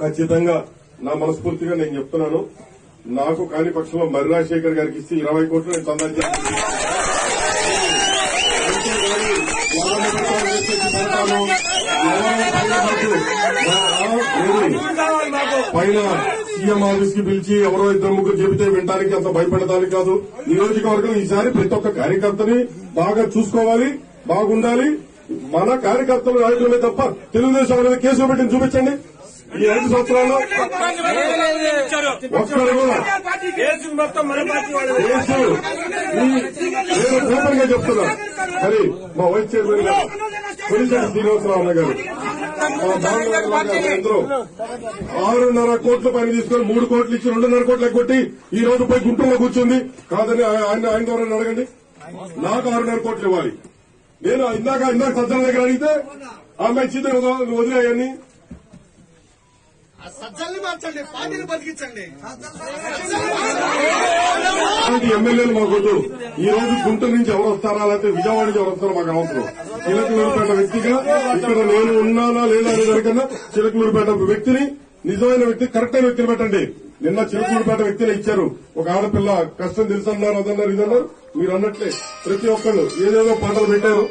ఖచ్చితంగా నా మనస్ఫూర్తిగా నేను చెప్తున్నాను. నాకు కాని పక్షంలో మర్రి రాజశేఖర్ గారికి ఇస్తే ఇరవై కోట్లు నేను సందా పైన సీఎం ఆఫీస్కి పిలిచి ఎవరో ఇద్దరు ముగ్గురు చెబితే వినడానికి అంత భయపడడానికి కాదు. నియోజకవర్గం ఈసారి ప్రతి ఒక్క కార్యకర్తని బాగా చూసుకోవాలి బాగుండాలి. మన కార్యకర్తలు నాయకులమే తప్ప తెలుగుదేశం అనేది కేసులు పెట్టిన చూపించండి. ఈ ఐదు ఒక్కరు కూడా ఈ- నేను ఓపెన్గా చెప్తున్నా. మరి మా వైస్ చైర్మన్ గారు కొలిశెట్టి శ్రీనివాసరావు అన్న గారు అందరూ ఆరున్నర కోట్ల పైన తీసుకొని మూడు కోట్లు ఇచ్చి రెండున్నర కోట్లు కొట్టి ఈ రోజు పోయి గుంటూరులో కూర్చుంది. కాదని ఆయన ఆయన ద్వారా అడగండి? నాకు ఆరున్నర కోట్లు ఇవ్వాలి. నేను ఇందాక ఇందాక సజ్జల దగ్గర అడిగితే ఆమె ఇచ్చింది వదిలేయని సజ్జల్ని మార్చండి పార్టీని బతికించండి. ఎమ్మెల్యేలు మాకొద్దు ఈ రోజు గుంటూరు నుంచి ఎవరు వస్తారా? లేకపోతే విజయవాడ నుంచి ఎవరు వస్తారో మాకు అవసరం. చిలకలూరుపేట వ్యక్తిగా ఇక్కడ నేను ఉన్నానా లేదా అనే దానికన్నా చిలకలూరుపేట వ్యక్తిని నిజమైన వ్యక్తి కరెక్ట్ అయిన వ్యక్తిని పెట్టండి. నిన్న చిలకలూరుపేట వ్యక్తిని ఇచ్చారు. ఒక ఆడపిల్ల కష్టం తెలుసన్నారు అదన్నారు ఇదన్నారు. మీరు అన్నట్లే ప్రతి ఒక్కళ్ళు ఏదేదో పాటలు పెట్టారు.